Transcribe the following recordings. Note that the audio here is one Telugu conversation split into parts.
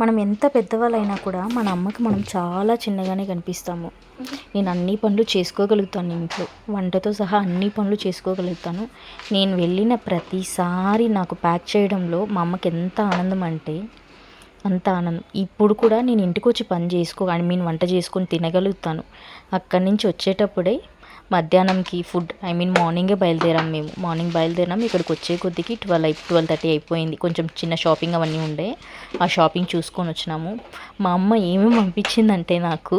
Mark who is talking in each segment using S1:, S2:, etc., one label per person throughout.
S1: మనం ఎంత పెద్దవాళ్ళైనా కూడా మన అమ్మకి మనం చాలా చిన్నగానే కనిపిస్తాము. నేను అన్ని పనులు చేసుకోగలుగుతాను ఇంట్లో. వంటతో సహా అన్ని పనులు చేసుకోగలుగుతాను. నేను వెళ్ళిన ప్రతిసారి నాకు ప్యాక్ చేయడంలో మా అమ్మకి ఎంత ఆనందం అంటే అంత ఆనందం. ఇప్పుడు కూడా నేను ఇంటికి వచ్చి పని చేసుకో ఐ మీన్ వంట చేసుకొని తినగలుగుతాను. అక్కడి నుంచి వచ్చేటప్పుడే మధ్యాహ్నంకి ఫుడ్ ఐ మీన్ మార్నింగే బయలుదేరాం మేము. మార్నింగ్ బయలుదేరాం ఇక్కడికి వచ్చే కొద్దికి ట్వెల్వ్ అయి ట్వెల్వ్ థర్టీ అయిపోయింది. కొంచెం చిన్న షాపింగ్ అవన్నీ ఉండే. ఆ షాపింగ్ చూసుకొని వచ్చినాము. మా అమ్మ ఏమేమి పంపించిందంటే నాకు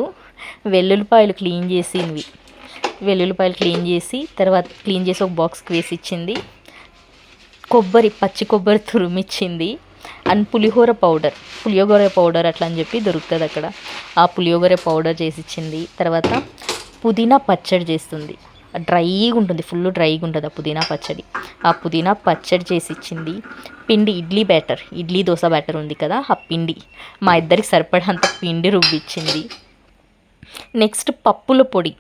S1: వెల్లుల్లిపాయలు క్లీన్ చేసినవి వెల్లుల్లిపాయలు క్లీన్ చేసి తర్వాత క్లీన్ చేసి ఒక బాక్స్కి వేసి ఇచ్చింది కొబ్బరి పచ్చి కొబ్బరి తురుమిచ్చింది. అండ్ పులిహోర పౌడర్ పులిహోర పౌడర్ అట్లా అని చెప్పి దొరుకుతుంది అక్కడ. ఆ పులిహోర పౌడర్ చేసి ఇచ్చింది తర్వాత పుదీనా పచ్చడి చేస్తుంది. డ్రైగా ఉంటుంది ఫుల్ డ్రైగా ఉంటుంది ఆ పుదీనా పచ్చడి. ఆ పుదీనా పచ్చడి చేసి ఇచ్చింది పిండి ఇడ్లీ బ్యాటర్. ఇడ్లీ దోశ బ్యాటర్ ఉంది కదా ఆ పిండి. మా ఇద్దరికి సరిపడంత పిండి రుబ్బిచ్చింది. నెక్స్ట్ పప్పుల పొడి.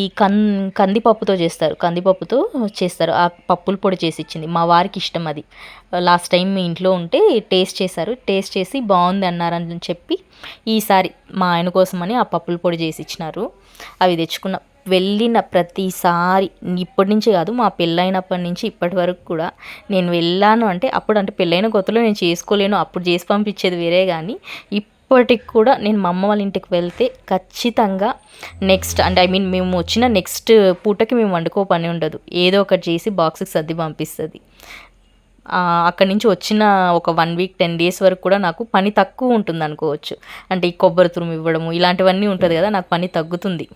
S1: ఈ కన్ కందిపప్పుతో చేస్తారు. కందిపప్పుతో చేస్తారు. ఆ పప్పుల పొడి చేసి ఇచ్చింది. మా వారికి ఇష్టం అది. లాస్ట్ టైం మీ ఇంట్లో ఉంటే టేస్ట్ చేశారు. టేస్ట్ చేసి బాగుంది అన్నారని చెప్పి ఈసారి మా ఆయన కోసమని ఆ పప్పుల పొడి చేసి ఇచ్చినారు. అవి తెచ్చుకున్న వెళ్ళిన ప్రతిసారి ఇప్పటి నుంచి కాదు మా పెళ్ళైనప్పటి నుంచి ఇప్పటి వరకు కూడా నేను వెళ్ళాను అంటే అప్పుడు అంటే పెళ్ళైన కొత్తలో నేను చేసుకోలేను. అప్పుడు చేసి పంపించేది వేరే కానీ ఇప్పటికి కూడా నేను మా అమ్మ వాళ్ళ ఇంటికి వెళ్తే ఖచ్చితంగా నెక్స్ట్ అంటే ఐ మీన్ మేము వచ్చిన నెక్స్ట్ పూటకి మేము వండుకో పని ఉండదు. ఏదో ఒకటి చేసి బాక్స్కి సర్ది పంపిస్తుంది. అక్కడి నుంచి వచ్చిన ఒక వన్ వీక్ టెన్ డేస్ వరకు కూడా నాకు పని తక్కువ ఉంటుంది అనుకోవచ్చు. అంటే ఈ కొబ్బరి తురుము ఇవ్వడము ఇలాంటివన్నీ ఉంటుంది కదా నాకు పని తగ్గుతుంది.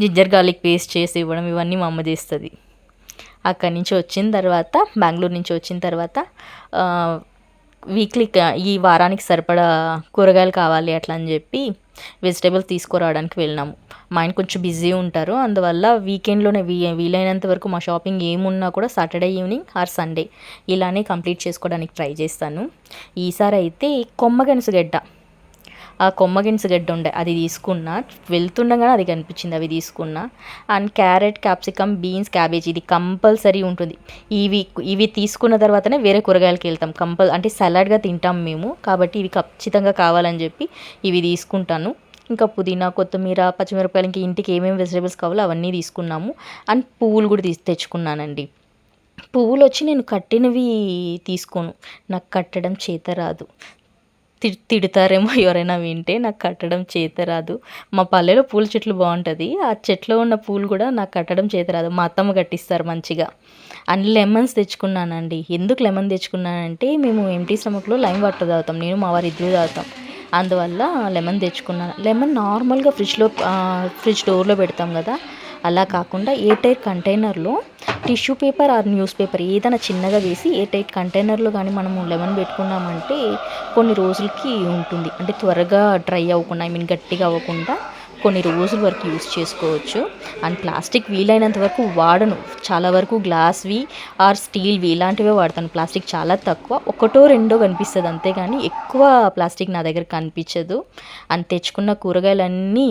S1: జింజర్ గార్లిక్ పేస్ట్ చేసి ఇవ్వడం ఇవన్నీ మా అమ్మ చేస్తుంది. అక్కడి నుంచి వచ్చిన తర్వాత బెంగళూరు నుంచి వచ్చిన తర్వాత వీక్లీ ఈ వారానికి సరిపడా కూరగాయలు కావాలి అట్లా అని చెప్పి వెజిటేబుల్స్ తీసుకురావడానికి వెళ్ళినాము. మా ఆయన కొంచెం బిజీ ఉంటారు. అందువల్ల వీకెండ్లోనే వీ వీలైనంత వరకు మా షాపింగ్ ఏమున్నా కూడా సాటర్డే ఈవినింగ్ ఆర్ సండే ఇలానే కంప్లీట్ చేసుకోవడానికి ట్రై చేస్తాను. ఈసారి అయితే కొమ్మగెనుసు గడ్డ. ఆ కొమ్మగిన్స్ గడ్డ ఉండే అది తీసుకున్నా. వెళ్తుండగానే అది కనిపించింది అవి తీసుకున్నా. And carrot capsicum beans cabbage ఇది కంపల్సరీ ఉంటుంది. ఇవి ఇవి తీసుకున్న తర్వాతనే వేరే కూరగాయలకి వెళ్తాం. కంపల్ అంటే సలాడ్గా తింటాం మేము. కాబట్టి ఇవి ఖచ్చితంగా కావాలని చెప్పి ఇవి తీసుకుంటాను. ఇంకా పుదీనా కొత్తిమీర పచ్చిమిరపకాయలు ఇంకా ఇంటికి ఏమేమి వెజిటేబుల్స్ కావాలో అవన్నీ తీసుకున్నాము. అండ్ పువ్వులు కూడా తీసి తెచ్చుకున్నానండి. పువ్వులు వచ్చి నేను కట్టినవి తీసుకోను. నాకు కట్టడం చేత రాదు. తిడతారేమో ఎవరైనా వింటే నాకు కట్టడం చేత రాదు మా పల్లెలో పూల చెట్లు బాగుంటుంది. ఆ చెట్లో ఉన్న పూలు కూడా నాకు కట్టడం చేత రాదు మా అత్తమ్మ కట్టిస్తారు మంచిగా. అండ్ లెమన్స్ తెచ్చుకున్నానండి. ఎందుకు లెమన్ తెచ్చుకున్నానంటే మేము ఎంటీ స్టమక్లో లైమ్ వాటర్ తాగుతాం. నేను మా వారి ఇద్దరు తాగుతాం. అందువల్ల లెమన్ తెచ్చుకున్నాను లెమన్ నార్మల్గా ఫ్రిడ్జ్లో ఫ్రిడ్జ్ డోర్లో పెడతాం కదా. అలా కాకుండా ఎయిర్ టైర్ కంటైనర్లో tissue paper or newspaper ఏదైనా చిన్నగా వేసి ఎయిర్ టైట్ కంటైనర్లో కానీ మనము లెమన్ పెట్టుకున్నామంటే కొన్ని రోజులకి ఉంటుంది. అంటే త్వరగా డ్రై అవ్వకుండా ఐ మీన్ గట్టిగా అవ్వకుండా కొన్ని రోజుల వరకు యూస్ చేసుకోవచ్చు. అండ్ ప్లాస్టిక్ వీలైనంత వరకు వాడను. చాలా వరకు గ్లాస్వి ఆర్ స్టీల్వి ఇలాంటివే వాడతాను. ప్లాస్టిక్ చాలా తక్కువ. ఒకటో రెండో కనిపిస్తుంది అంతేగాని ఎక్కువ ప్లాస్టిక్ నా దగ్గర కనిపించదు. అండ్ తెచ్చుకున్న కూరగాయలన్నీ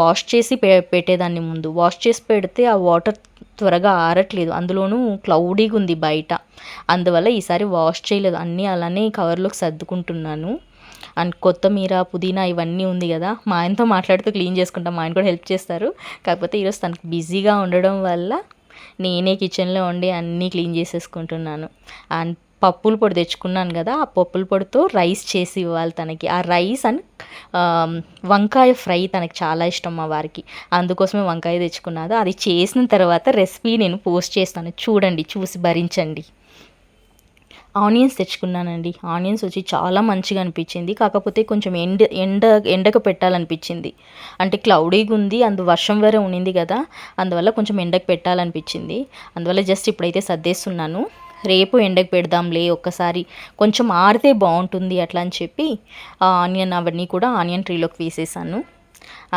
S1: వాష్ చేసి పె పెట్టేదాన్ని ముందు. వాష్ చేసి పెడితే ఆ వాటర్ త్వరగా ఆరట్లేదు. అందులోనూ క్లౌడీగా ఉంది బయట. అందువల్ల ఈసారి వాష్ చేయలేదు. అన్నీ అలానే కవర్లోకి సర్దుకుంటున్నాను. అండ్ కొత్తిమీర పుదీనా ఇవన్నీ ఉంది కదా. మా ఆయనతో మాట్లాడుతూ క్లీన్ చేసుకుంటాం. మా ఆయన కూడా హెల్ప్ చేస్తారు. కాకపోతే ఈరోజు తనకు బిజీగా ఉండడం వల్ల నేనే కిచెన్లో ఉండి అన్నీ క్లీన్ చేసేసుకుంటున్నాను. అండ్ పప్పుల పొడి తెచ్చుకున్నాను కదా ఆ పప్పుల పొడితో రైస్ చేసి ఇవ్వాలి తనకి. ఆ రైస్ అండ్ వంకాయ ఫ్రై తనకి చాలా ఇష్టం మా వారికి. అందుకోసమే వంకాయ తెచ్చుకున్నాను. అది చేసిన తర్వాత రెసిపీ నేను పోస్ట్ చేస్తాను. చూడండి చూసి భరించండి. ఆనియన్స్ తెచ్చుకున్నానండి. ఆనియన్స్ వచ్చి చాలా మంచిగా అనిపించింది. కాకపోతే కొంచెం ఎండ ఎండ ఎండకు పెట్టాలనిపించింది. అంటే క్లౌడీగా ఉంది అందు వర్షం వేరే ఉండింది కదా అందువల్ల కొంచెం ఎండకు పెట్టాలనిపించింది. అందువల్ల జస్ట్ ఇప్పుడైతే సర్దేస్తున్నాను. రేపు ఎండకు పెడదాంలే ఒక్కసారి. కొంచెం ఆరితే బాగుంటుంది అట్లా అని చెప్పి ఆ ఆనియన్ అవన్నీ కూడా ఆనియన్ ట్రీలోకి వేసేసాను.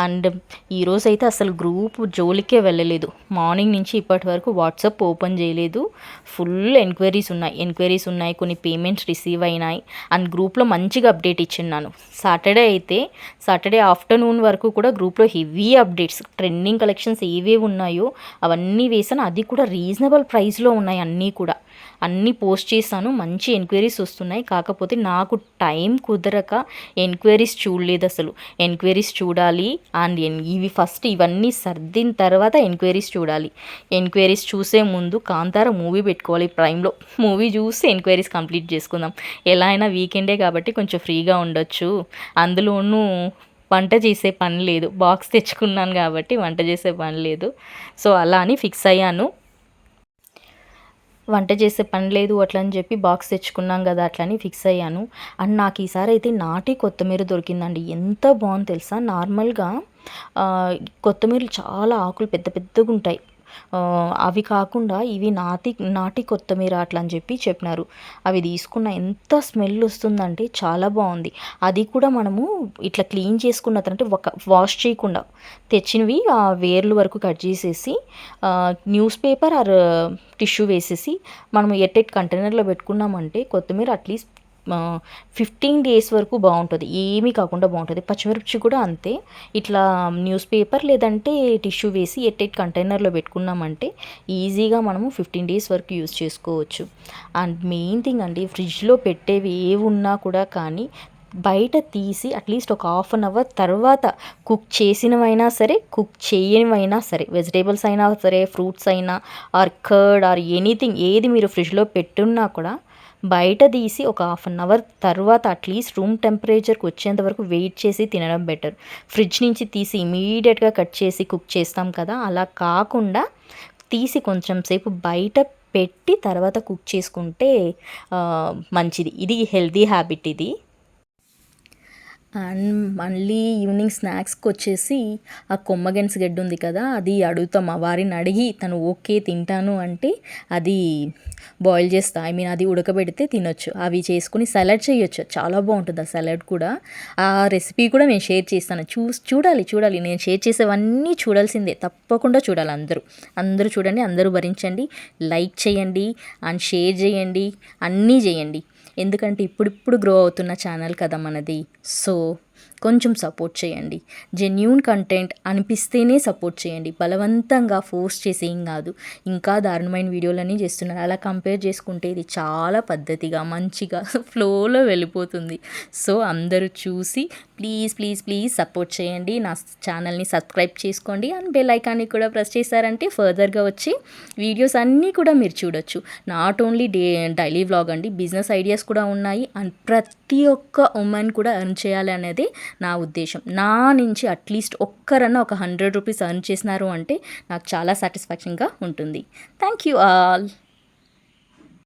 S1: అండ్ ఈరోజు అయితే అసలు గ్రూప్ జోలికే వెళ్ళలేదు. మార్నింగ్ నుంచి ఇప్పటి వరకు వాట్సాప్ ఓపెన్ చేయలేదు. ఫుల్ ఎంక్వైరీస్ ఉన్నాయి. ఎంక్వైరీస్ ఉన్నాయి కొన్ని పేమెంట్స్ రిసీవ్ అయినాయి. అండ్ గ్రూప్లో మంచిగా అప్డేట్ ఇచ్చిన్నాను సాటర్డే అయితే సాటర్డే ఆఫ్టర్నూన్ వరకు కూడా గ్రూప్లో హెవీ అప్డేట్స్ ట్రెండింగ్ కలెక్షన్స్ ఏవేవి ఉన్నాయో అవన్నీ వేసాను. అది కూడా రీజనబుల్ ప్రైస్లో ఉన్నాయి అన్నీ కూడా. అన్నీ పోస్ట్ చేశాను మంచి ఎంక్వైరీస్ వస్తున్నాయి. కాకపోతే నాకు టైం కుదరక ఎంక్వైరీస్ చూడలేదు అసలు. ఎంక్వైరీస్ చూడాలి అండ్ ఎన్- ఇవి ఫస్ట్ ఇవన్నీ సర్దిన తర్వాత ఎంక్వైరీస్ చూడాలి. ఎంక్వైరీస్ చూసే ముందు కాంతార మూవీ పెట్టుకోవాలి ప్రైమ్లో. మూవీ చూసి ఎంక్వైరీస్ కంప్లీట్ చేసుకుందాం. ఎలా అయినా వీకెండే కాబట్టి కొంచెం ఫ్రీగా ఉండొచ్చు. అందులోనూ వంట చేసే పని లేదు. బాక్స్ తెచ్చుకున్నాను కాబట్టి వంట చేసే పని లేదు. సో అలా అని ఫిక్స్ అయ్యాను. వంట చేసే పని లేదు అట్లా అని చెప్పి బాక్స్ తెచ్చుకున్నాం కదా అట్లా అని ఫిక్స్ అయ్యాను. అండ్ నాకు ఈసారి అయితే నాటి కొత్తిమీర దొరికిందండి. ఎంత బాగుంది తెలుసా? నార్మల్గా కొత్తిమీరలు చాలా ఆకులు పెద్ద పెద్దగా ఉంటాయి. అవి కాకుండా ఇవి నాటి నాటి కొత్తిమీర అట్లా అని చెప్పి చెప్పినారు. అవి తీసుకున్న ఎంత స్మెల్ వస్తుందంటే చాలా బాగుంది. అది కూడా మనము ఇట్లా క్లీన్ చేసుకున్న తర్వాత ఒక వాష్ చేయకుండా తెచ్చినవి ఆ వేర్లు వరకు కట్ చేసేసి న్యూస్ పేపర్ ఆర్ టిష్యూ వేసేసి మనం ఎట్టెట్ కంటైనర్లో పెట్టుకున్నామంటే కొత్తిమీర అట్లీస్ట్ ఫిఫ్టీన్ డేస్ వరకు బాగుంటుంది. ఏమీ కాకుండా బాగుంటుంది. పచ్చిమిర్చి కూడా అంతే. ఇట్లా న్యూస్ పేపర్ లేదంటే టిష్యూ వేసి ఎట్టెట్ కంటైనర్లో పెట్టుకున్నామంటే ఈజీగా మనము ఫిఫ్టీన్ డేస్ వరకు యూజ్ చేసుకోవచ్చు. అండ్ మెయిన్ థింగ్ అండి ఫ్రిడ్జ్లో పెట్టేవి ఏవి ఉన్నా కూడా కానీ బయట తీసి అట్లీస్ట్ ఒక హాఫ్ అన్ అవర్ తర్వాత కుక్ చేసినవైనా సరే కుక్ చేయనివైనా సరే వెజిటేబుల్స్ అయినా సరే ఫ్రూట్స్ అయినా ఆర్ కర్డ్ ఆర్ ఎనీథింగ్ ఏది మీరు ఫ్రిడ్జ్లో పెట్టున్నా కూడా బయట తీసి ఒక హాఫ్ అన్ అవర్ తర్వాత అట్లీస్ట్ రూమ్ టెంపరేచర్కి వచ్చేంత వరకు వెయిట్ చేసి తినడం బెటర్ ఫ్రిడ్జ్ నుంచి తీసి ఇమీడియట్గా కట్ చేసి కుక్ చేస్తాం కదా అలా కాకుండా తీసి కొంచెం సేపు బయట పెట్టి తర్వాత కుక్ చేసుకుంటే మంచిది. ఇది హెల్దీ హ్యాబిట్ ఇది. అండ్ మళ్ళీ ఈవినింగ్ స్నాక్స్కి వచ్చేసి ఆ కొమ్మగెన్స్ గడ్డి ఉంది కదా అది అడుగుతాం. మా వారిని అడిగి తను ఓకే తింటాను అంటే అది బాయిల్ చేస్తా. ఐ మీన్ అది ఉడకబెడితే తినొచ్చు. అవి చేసుకుని సలాడ్ చేయొచ్చు. చాలా బాగుంటుంది ఆ సలాడ్ కూడా. ఆ రెసిపీ కూడా నేను షేర్ చేస్తాను. చూ చూడాలి చూడాలి. నేను షేర్ చేసేవన్నీ చూడాల్సిందే. తప్పకుండా చూడాలి అందరూ. అందరూ చూడండి అందరూ భరించండి. లైక్ చేయండి అండ్ షేర్ చేయండి అన్నీ చేయండి. ఎందుకంటే ఇప్పుడిప్పుడు గ్రో అవుతున్న ఛానల్ కదా మనది. సో కొంచెం సపోర్ట్ చేయండి. జెన్యూన్ కంటెంట్ అనిపిస్తేనే సపోర్ట్ చేయండి. బలవంతంగా ఫోర్స్ చేసి ఏం కాదు. ఇంకా దారుణమైన వీడియోలన్నీ చేస్తున్నారు. అలా కంపేర్ చేసుకుంటే ఇది చాలా పద్ధతిగా మంచిగా ఫ్లోలో వెళ్ళిపోతుంది. సో అందరూ చూసి ప్లీజ్ ప్లీజ్ ప్లీజ్ సపోర్ట్ చేయండి. నా ఛానల్ని సబ్స్క్రైబ్ చేసుకోండి. అండ్ బెల్ ఐకాన్ని కూడా ప్రెస్ చేశారంటే ఫర్దర్గా వచ్చి వీడియోస్ అన్నీ కూడా మీరు చూడొచ్చు. Not only day daily vlog అండి బిజినెస్ ఐడియాస్ కూడా ఉన్నాయి. అండ్ ప్రతి ఒక్క ఉమెన్ కూడా ఎర్న్ చేయాలి అనేది నా ఉద్దేశం. నా నుంచి అట్లీస్ట్ ఒక్కరన్నా ఒక హండ్రెడ్ రూపీస్ అర్న్ చేసినారు అంటే నాకు చాలా సాటిస్ఫాక్షన్గా ఉంటుంది. Thank you all